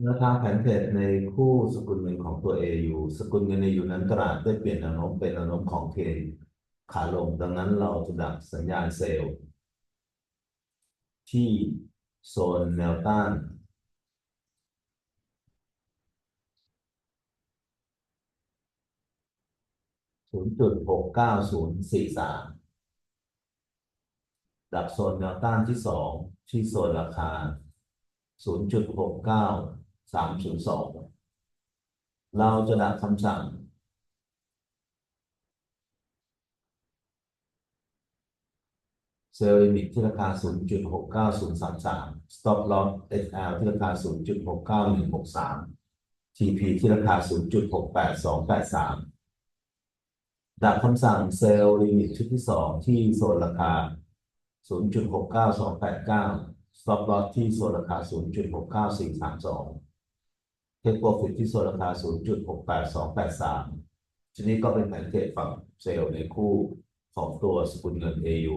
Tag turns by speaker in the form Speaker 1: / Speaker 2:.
Speaker 1: แนวทางแผนเทรดในคู่สกุลเงินของตัว AU สกุลเงินใน AU นั้นตลาดได้เปลี่ยนแนวโน้มเป็นแนวโน้มของเทนขาลง ดังนั้นเราจะดักสัญญาณเซลล์ที่โซนแนวต้านศูนย์จุดหกเก้าศูนย์สี่สามดับโซนแนวต้านที่สองที่โซนราคาศู นย์จุดหกเก้าสามศูนย์สองเราจะดักคำสั่ง เซลล์ลิมิตที่ราคา 0.69033 stop loss SL ที่ราคา 0.69163 TP ที่ราคา 0.68283 ดักคำสั่งเซลล์ลิมิตชุดที่ 2 ที่โซนราคา 0.69289 stop loss ที่โซนราคา 0.69432 เทคโปรฟิตที่โซนราคา 0.68283ชนี้ก็เป็นแผนเทรดฝั่งเซลล์ในคู่ของตัวสกุลเงิน AU